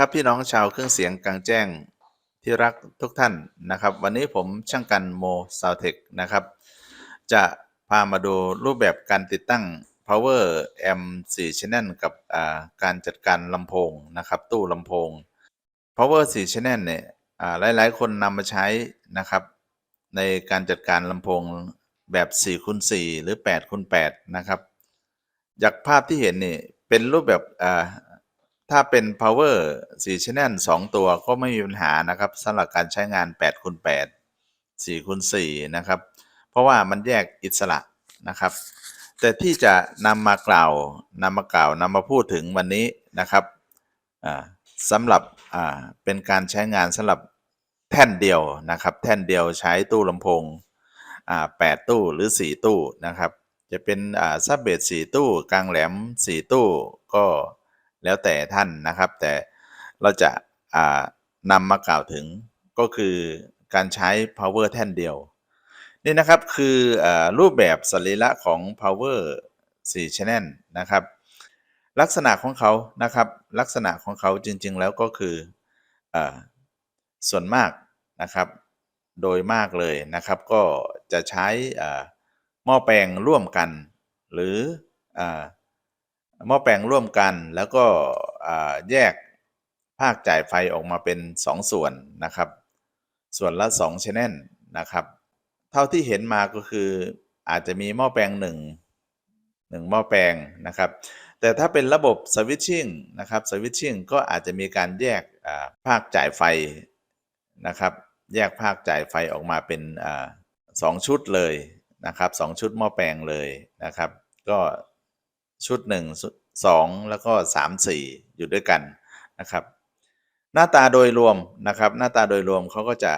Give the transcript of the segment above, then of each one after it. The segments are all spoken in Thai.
ครับพี่น้องชาวเครื่องเสียงกลางแจ้งที่รักทุกท่านนะครับ วันนี้ผมช่างกันโมซาวเทคนะครับ จะพามาดูรูปแบบการติดตั้ง power amp 4 channel กับการจัดการลำโพงนะครับตู้ลำโพง power 4 channel เนี่ยหลายๆ คนนำมาใช้นะครับ ในการจัดการลำโพงแบบ4คูณ4หรือ8คูณ8นะครับ จากภาพที่เห็นนี่เป็นรูปแบบ ถ้าเป็น power 4 channel 2 ตัวก็ไม่มีปัญหานะครับสำหรับการใช้งาน8คูณ8 4คูณ4นะครับ เพราะว่ามันแยกอิสระนะครับ แต่ที่จะนำมากล่าวนำมากล่าวนำมาพูดถึงวันนี้นะครับสำหรับเป็นการใช้งานสำหรับแท่นเดียวนะครับ แท่นเดียวใช้ตู้ลำโพงแปดตู้หรือ 4 ตู้นะครับ จะเป็นซับเบส4ตู้ กลางแหลม 4 ตู้ก็ แล้วแต่ท่านนะครับ แต่เราจะนำมากล่าวถึงก็คือการใช้ power แท่นเดียว นี่นะครับคืออรูปแบบสรีระของ power 4 channel นะครับ ลักษณะของเขานะครับ ลักษณะของเขาจริง ๆ แล้วก็คืออส่วนมากนะครับ โดยมากเลยนะครับ ก็จะใช้หม้อแปลงร่วมกัน หรืออ หม้อแปลงร่วมกันแล้วก็แยกภาคจ่ายไฟออกมาเป็น 2 ส่วนนะครับ ส่วนละ2 channel นะครับ เท่าที่เห็นมาก็คืออาจจะมีหม้อแปลงหนึ่งหนึ่งหม้อแปลงนะครับ แต่ถ้าเป็นระบบสวิตชิ่งนะครับสวิตชิ่งก็อาจจะมีการแยกภาคจ่ายไฟนะครับ แยกภาคจ่ายไฟออกมาเป็นอสองชุดเลยนะครับสองชุดหม้อแปลงเลยนะครับ ก็ ชุดหนึ่งสองแล้วก็สามสี่อยู่ด้วยกันนะครับ หน้าตาโดยรวมนะครับ หน้าตาโดยรวมเขาก็จะ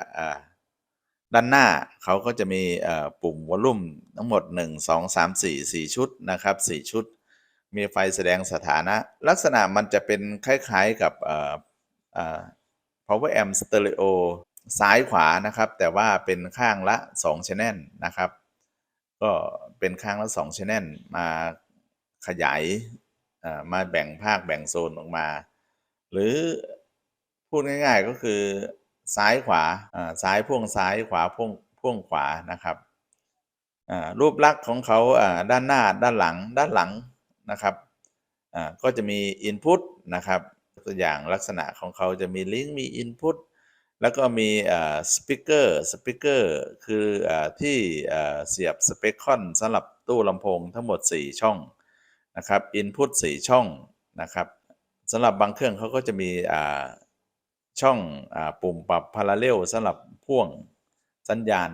ด้านหน้าเขาก็จะมีปุ่มวอลลุ่มทั้งหมด 1 2 3 4 4 ชุดนะครับ 4 ชุด มีไฟแสดงสถานะ ลักษณะมันจะเป็นคล้ายๆกับเอ่อเอ่อ power amp stereo ซ้ายขวานะครับ แต่ว่าเป็นข้างละ 2 channel นะครับ ก็เป็นข้างละ 2 channel มา ขยายมาแบ่งภาคแบ่งโซนออกมา หรือพูดง่ายๆก็คือซ้ายขวาซ้ายพ่วงซ้ายขวาพ่วงพ่วงขวานะครับรูปลักษณ์ของเขาด้านหน้าด้านหลังด้านหลังนะครับก็จะมี Input นะครับตัวอย่างลักษณะของเขาจะมีลิงก์มี Input แล้วก็มีสปีกเกอร์สปีกเกอร์คืออที่อเสียบสเปคคอนสำหรับตู้ลำโพงทั้งหมด 4 ช่อง นะครับ Input 4 ช่องนะครับสำหรับบางเครื่องเขาก็จะมีช่องอปุ่มปรับพาราเรลสำหรับพ่วงสัญญาณ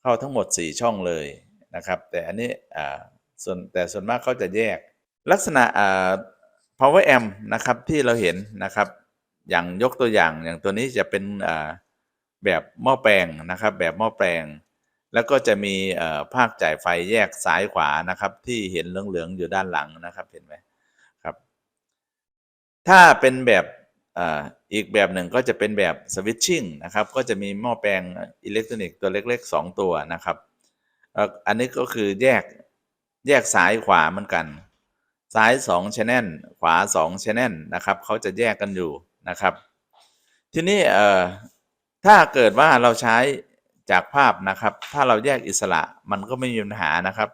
เข้าทั้งหมด 4 ช่องเลยนะครับ แต่อันนี้ส่วนแต่ส่วนมากเขาจะแยก ลักษณะ power amp นะครับที่เราเห็นนะครับ อย่างยกตัวอย่างอย่างตัวนี้จะเป็นแบบหม้อแปลงนะครับ แบบหม้อแปลง แล้วก็จะมีภาคจ่ายไฟแยกซ้ายขวานะครับ ที่เห็นเหลืองๆอยู่ด้านหลังนะครับเห็นไหมครับ ถ้าเป็นแบบอีกแบบหนึ่งก็จะเป็นแบบสวิตชิ่งนะครับ ก็จะมีหม้อแปลงอิเล็กทรอนิกส์ตัวเล็ก ๆ 2 ตัวนะครับ อันนี้ก็คือแยกแยกซ้ายขวาเหมือนกัน ซ้าย2 channel ขวา2 channel นะครับเขาจะแยกกันอยู่นะครับ ทีนี้ถ้าเกิดว่าเราใช้ จากภาพนะครับ ถ้าเราแยกอิสระมันก็ไม่มีปัญหานะครับ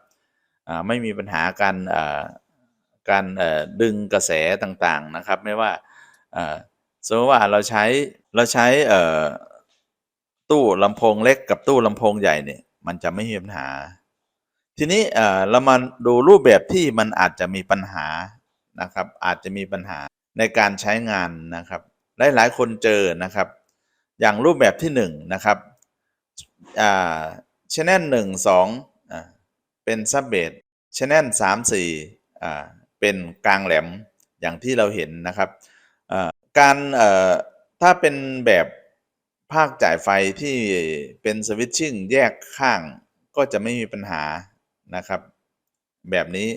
ไม่มีปัญหาการการดึงกระแสต่างๆนะครับ ไม่ว่าเอ่อสมมติว่าเราใช้เราใช้ตู้ลำโพงเล็กกับตู้ลำโพงใหญ่เนี่ยมันจะไม่มีปัญหา ทีนี้เรามาดูรูปแบบที่มันอาจจะมีปัญหานะครับ อาจจะมีปัญหาในการใช้งานนะครับ หลายๆคนเจอนะครับ อย่างรูปแบบที่หนึ่งนะครับ อ่าชแนลหนึ่งสองอ่าเป็นซับเบสชแนลสามสี่อ่าเป็นกลางแหลมอย่างที่เราเห็นนะครับอ่าการเอ่อถ้าเป็นแบบภาคจ่ายไฟที่เป็นสวิตชิ่งแยกข้างก็จะไม่มีปัญหานะครับ แบบนี้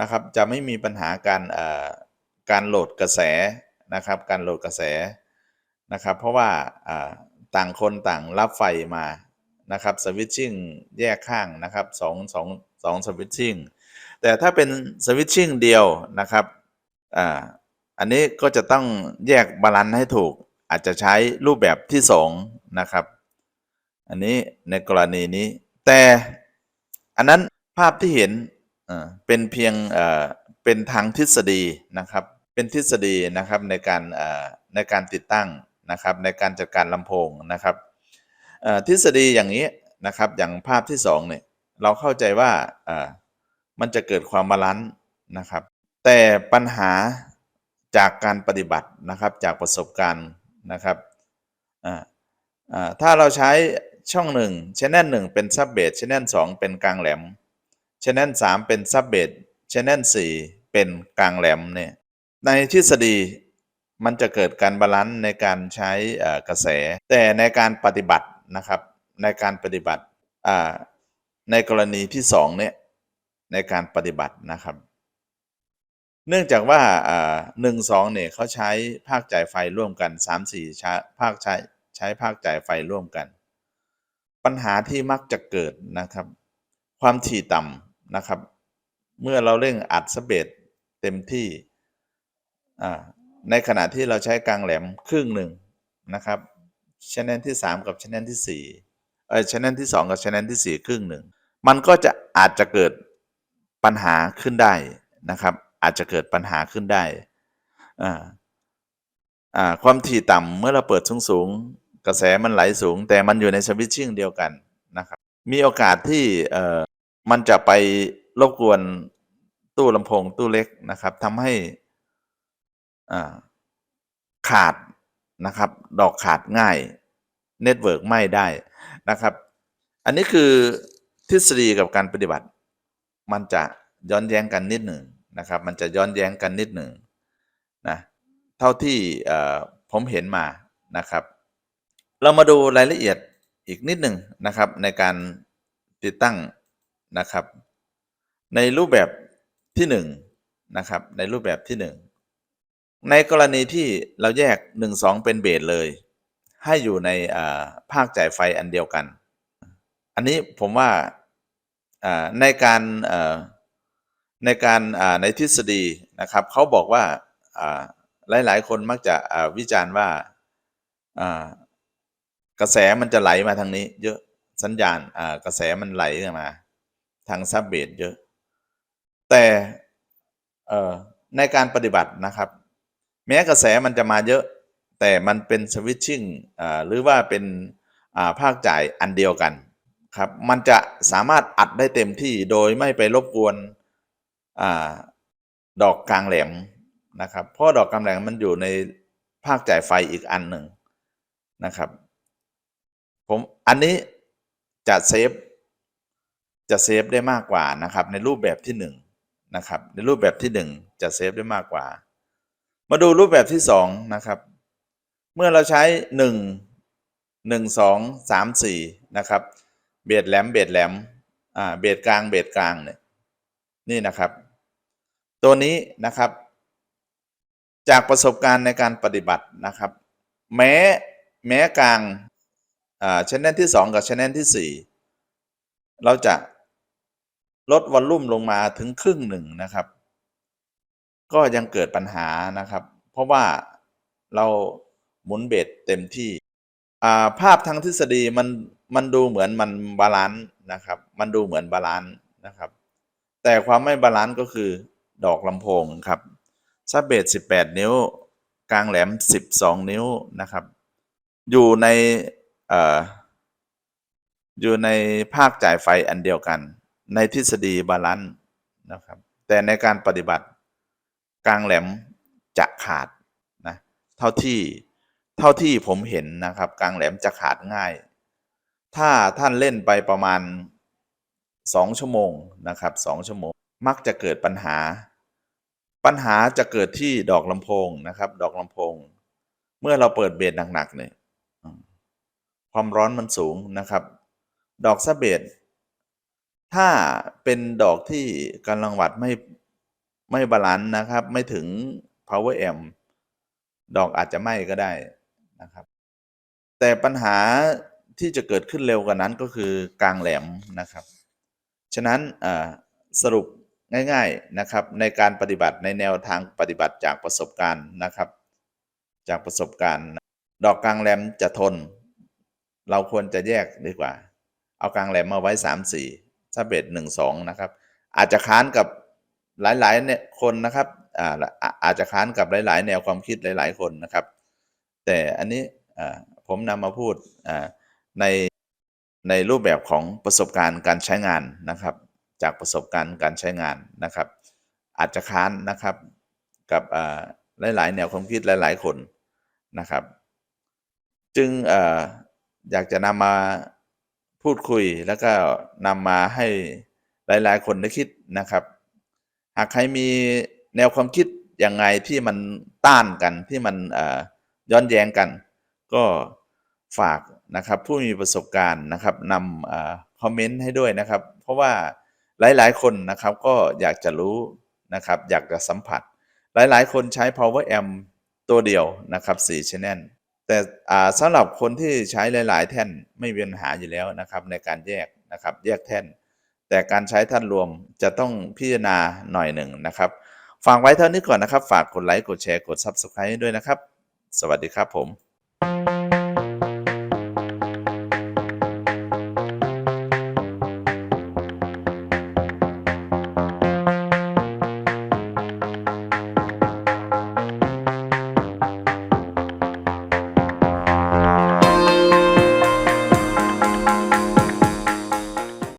นะครับจะไม่มีปัญหาการเอ่อการโหลดกระแสนะครับ การโหลดกระแสนะครับ เพราะว่าอ่าต่างคนต่างรับไฟมา นะครับสวิตชิ่งแยกข้างนะครับสองสองสองสวิตชิ่งแต่ถ้าเป็นสวิตชิ่งเดียวนะครับอ่าอันนี้ก็จะต้องแยกบาลานซ์ให้ถูก อาจจะใช้รูปแบบที่สองนะครับ อันนี้ในกรณีนี้ แต่อันนั้นภาพที่เห็นเป็นเพียงเป็นทางทฤษฎีนะครับ เป็นทฤษฎีนะครับในการในการติดตั้งนะครับ ในการจัดการลำโพงนะครับ ทฤษฎีอย่างนี้นะครับอย่างภาพที่สองเนี่ยเราเข้าใจว่ามันจะเกิดความบาลานซ์นะครับ แต่ปัญหาจากการปฏิบัตินะครับจากประสบการณ์นะครับถ้าเราใช้ช่องหนึ่งชแนลหนึ่งเป็นซับเบสชแนลสองเป็นกลางแหลมชแนลสามเป็นซับเบสชแนลสี่เป็นกลางแหลมเนี่ยในทฤษฎีมันจะเกิดการบาลานซ์ในการใช้กระแส แต่ในการปฏิบัติ นะครับในการปฏิบัติในกรณีที่สองเนี่ยในการปฏิบัตินะครับ เนื่องจากว่าหนึ่งสองเนี่ยเขาใช้ภาคจ่ายไฟร่วมกันสามสี่ภาคใช้ใช้ภาคจ่ายไฟร่วมกัน ปัญหาที่มักจะเกิดนะครับ ความถี่ต่ำนะครับ เมื่อเราเร่งอัดสเบตเต็มที่ในขณะที่เราใช้กลางแหลมครึ่งหนึ่งนะครับ ชแนลที่ 3 กับชแนลที่4เออชแนลที่ 2 กับชแนลที่ 4 ครึ่งหนึ่งมันก็จะอาจจะเกิดปัญหาขึ้นได้นะครับ อาจจะเกิดปัญหาขึ้นได้อ่าอ่าความถี่ต่ำเมื่อเราเปิดสูงสูงกระแสมันไหลสูง แต่มันอยู่ในสวิตชิ่งเดียวกันนะครับ มีโอกาสที่เอ่อมันจะไปรบกวนตู้ลำโพงตู้เล็กนะครับทำให้อ่าขาด นะครับ ดอกขาดง่ายเน็ตเวิร์กไม่ได้นะครับ อันนี้คือทฤษฎีกับการปฏิบัติ มันจะย้อนแย้งกันนิดหนึ่งนะครับ มันจะย้อนแย้งกันนิดหนึ่งนะเท่าที่ผมเห็นมานะครับ เรามาดูรายละเอียดอีกนิดหนึ่งนะครับในการติดตั้งนะครับ ในรูปแบบที่หนึ่งนะครับในรูปแบบที่หนึ่ง ในกรณีที่เราแยก 1 2 เป็นเบสเลย ให้อยู่ในภาคจ่ายไฟอันเดียวกัน อันนี้ผมว่าในการในการในทฤษฎีนะครับเขาบอกว่าอ่าหลาย ๆ คนมักจะวิจารณ์ว่ากระแสมันจะไหลมาทางนี้ เยอะสัญญาณกระแสมันไหลมา ทางซับเบสเยอะ แต่ในการปฏิบัตินะครับ แม้กระแสมันจะมาเยอะ แต่มันเป็นสวิตชิ่งหรือว่าเป็นาภาคจ่ายอันเดียวกันครับมันจะสามารถอัดได้เต็มที่โดยไม่ไปรบกวนอดอกกลางแหลมนะครับเพราะดอกกลางแหลมมันอยู่ในภาคจ่ายไฟอีกอันหนึ่งนะครับผมอันนี้จะเซฟจะเซฟได้มากกว่านะครับในรูปแบบที่หนึ่งนะครับในรูปแบบที่หนึ่งจะเซฟได้มากกว่า มาดูรูปแบบที่สองนะครับ เมื่อเราใช้หนึ่งหนึ่งสองสามสี่นะครับ เบสแหลมเบสแหลมอ่าเบสกลางเบสกลางเนี่ยนี่นะครับ ตัวนี้นะครับ จากประสบการณ์ในการปฏิบัตินะครับ แม้แม้กลางอ่าชแนลที่สองกับชนแนลที่สี่เราจะลดวอลลุ่มลงมาถึงครึ่งหนึ่งนะครับ ก็ยังเกิดปัญหานะครับ เพราะว่าเราหมุนเบสเต็มที่าภาพทางทฤษฎีมันมันดูเหมือนมันบาลานซ์นะครับ มันดูเหมือนบาลานซ์นะครับ แต่ความไม่บาลานซ์ก็คือดอกลำโพงครับซับเบส18 นิ้ว กลางแหลม 12 นิ้วนะครับ อยู่ในเอ่ออยู่ในภาคจ่ายไฟอันเดียวกัน ในทฤษฎีบาลานซ์นะครับ แต่ในการปฏิบัติ กลางแหลมจะขาดนะเท่าที่เท่าที่ผมเห็นนะครับ กลางแหลมจะขาดง่าย ถ้าท่านเล่นไปประมาณ 2 ชั่วโมงนะครับ2ชั่วโมง มักจะเกิดปัญหา ปัญหาจะเกิดที่ดอกลำโพงนะครับ ดอกลำโพง เมื่อเราเปิดเบสหนักๆเนี่ยความร้อนมันสูงนะครับ ดอกซะเบสถ้าเป็นดอกที่กำลังวัดไม่ ไม่บาลานซ์นะครับ ไม่ถึง power amp ดอกอาจจะไหม้ก็ได้นะครับ แต่ปัญหาที่จะเกิดขึ้นเร็วกว่านั้นก็คือกลางแหลมนะครับ ฉะนั้นสรุปง่ายๆนะครับ ในการปฏิบัติในแนวทางปฏิบัติจากประสบการณ์นะครับ จากประสบการณ์ ดอกกลางแรมจะทน เราควรจะแยกดีกว่า เอากลางแรมมาไว้สามสี่ถ้าเบสหนึ่งสองนะครับ อาจจะค้านกับ หลายๆเนี่ยคนนะครับอ่าอาจจะค้านกับหลาย ๆ แนวความคิดหลาย ๆ คนนะครับ แต่อันนี้ผมนำมาพูดในในรูปแบบของประสบการณ์การใช้งานนะครับ จากประสบการณ์การใช้งานนะครับ อาจจะค้านนะครับกับหลาย ๆ แนวความคิดหลาย ๆ คนนะครับ จึงออยากจะนำมาพูดคุยแล้วก็นำมาให้หลาย ๆ คนได้คิดนะครับ หากใครมีแนวความคิดยังไงที่มันต้านกันที่มันย้อนแย้งกัน ก็ฝากนะครับผู้มีประสบการณ์นะครับนำคอมเมนต์ให้ด้วยนะครับ เพราะว่าหลายๆ คนนะครับก็อยากจะรู้นะครับอยากจะสัมผัส หลายๆ คนใช้ power amp ตัวเดียวนะครับ4 channel แต่สำหรับคนที่ใช้หลาย ๆ แท่นไม่มีปัญหาอยู่แล้วนะครับในการแยกนะครับแยกแท่น แต่การใช้ท่านรวมจะต้องพิจารณาหน่อยหนึ่งนะครับฝากไว้เท่านี้ก่อนนะครับ ฝากกดไลค์กดแชร์กด Subscribe ให้ด้วยนะครับ สวัสดีครับผม